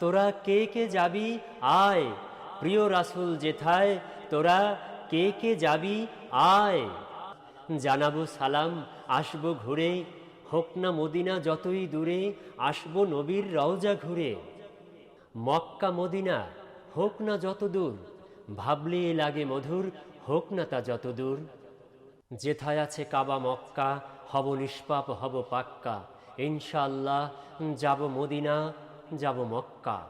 তোরা কে কে যাবি? আয়। প্রিয় রাসুল যেথায়, তোরা কে কে যাবি? আয়। জানাব সালাম, আসব ঘুরে। হোক না মদিনা যতই দূরে, আসব নবীর রওজা ঘুরে। মক্কা মদিনা, হোক না যত দূর, ভাবলে লাগে মধুর, হোক না তা যত দূর। যেথায় আছে কাবা মক্কা, হব নিষ্পাপ, হব পাক্কা। ইনশাল্লাহ যাব মদিনা যাব মক্কা।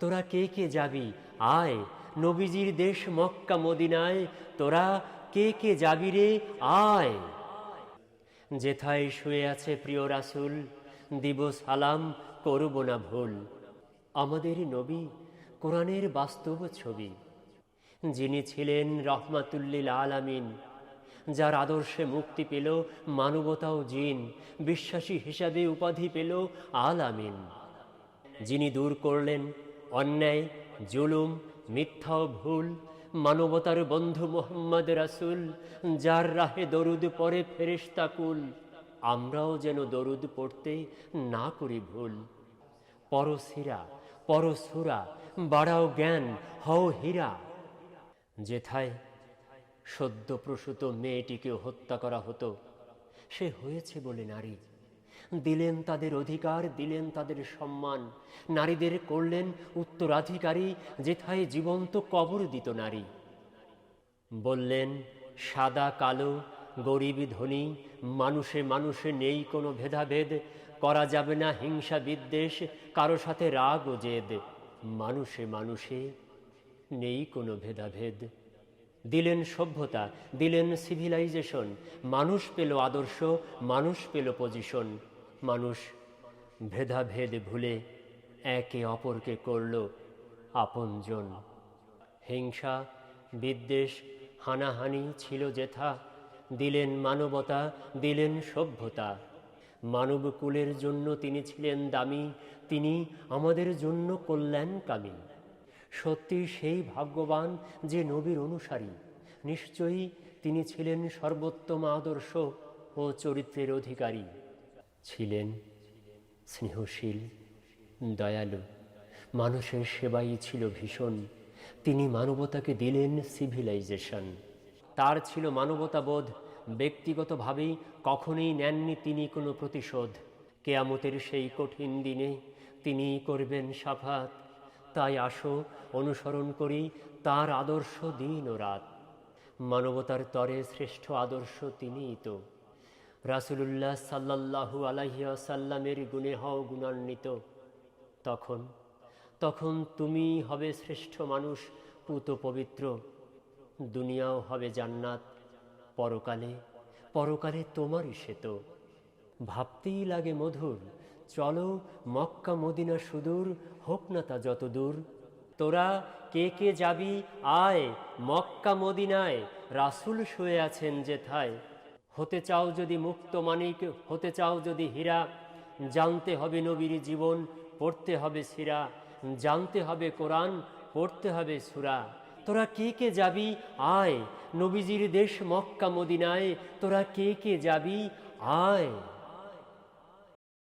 তোরা কে কে যাবি? আয়। নবীজির দেশ মক্কা মদিনায়। তোরা কে কে যাবি রে? আয়। যেথায় শুয়ে আছে প্রিয় রাসুল, দিব সালাম, করব না ভুল। আমাদের নবী কোরআনের বাস্তব ছবি। যিনি ছিলেন রহমাতুল্লিল আলামিন, যার আদর্শে মুক্তি পেল মানবতা ও জিন, বিশ্বাসী হিসাবে উপাধি পেল, আলামিন। যিনি দূর করলেন, অন্যায়, জুলুম, মিথ্যা ভুল, মানবতার বন্ধু মোহাম্মদ রাসুল, যার রাহে দরুদ পরে ফেরেশতাকুল আমরাও যেন দরুদ পড়তে না করি ভুল। পরশিরা, পরশুরা, বাড়াও জ্ঞান, হও হীরা। যেথায় সদ্য প্রসূত মেয়েটিকে হত্যা করা হতো, সে হয়েছে বলে নারী। দিলেন তাদের অধিকার, দিলেন তাদের সম্মান। নারীদের করলেন উত্তরাধিকারী, যেথায় জীবন্ত কবর দিত নারী। বললেন, সাদা, কালো, গরিব, ধনী, মানুষে মানুষে নেই কোনো ভেদাভেদ, করা যাবে না হিংসা বিদ্বেষ, কারও সাথে রাগ ও জেদ, মানুষে মানুষে নেই কোনো ভেদাভেদ। দিলেন সভ্যতা, দিলেন সিভিলাইজেশন মানুষ পেল আদর্শ, মানুষ পেল পজিশন মানুষ ভেদাভেদ ভুলে একে অপরকে করল আপনজন। হিংসা, বিদ্বেষ, হানাহানি ছিল যেথা, দিলেন মানবতা, দিলেন সভ্যতা। মানবকুলের জন্য তিনি ছিলেন দামি, তিনি আমাদের জন্য কল্যাণকামী। সত্যি সেই ভাগ্যবান যে নবীর অনুসারী, নিশ্চয়ই তিনি ছিলেন সর্বোত্তম আদর্শ ও চরিত্রের অধিকারী। ছিলেন স্নেহশীল, দয়ালু, মানুষের সেবাই ছিল ভীষণ। তিনি মানবতাকে দিলেন সিভিলাইজেশন তার ছিল মানবতাবোধ। ব্যক্তিগতভাবেই কখনোই নেননি তিনি কোনো প্রতিশোধ। কেয়ামতের সেই কঠিন দিনে তিনি করবেন সাফাত। তাই আসো, অনুসরণ করি তার আদর্শ দিন ও রাত। মানবতার তরে শ্রেষ্ঠ আদর্শ তিনিই তো। রাসুলুল্লাহ সাল্লাল্লাহু আলাইসাল্লামের গুণে হও গুণান্বিত। তখন তখন তুমি হবে শ্রেষ্ঠ মানুষ, পুত পবিত্র। দুনিয়াও হবে জান্নাত। পরকালে পরকালে তোমারই সেত ভাবতেই লাগে মধুর, চলো মক্কা মদিনা সুদূর, হোক না তা যত দূর। তোরা কে কে যাবি, আয় মক্কা মদিনায়, রাসুল শুয়ে আছেন যেথায় হতে চাও যদি মুক্ত মানিক, হতে চাও যদি হীরা, জানতে হবে নবীর জীবন, পড়তে হবে সিরা জানতে হবে কোরআন, পড়তে হবে সুরা। তোরা কে কে যাবি? আয়। নবীজির দেশ মক্কা, মদিনায়। তোরা কে কে যাবি? আয়।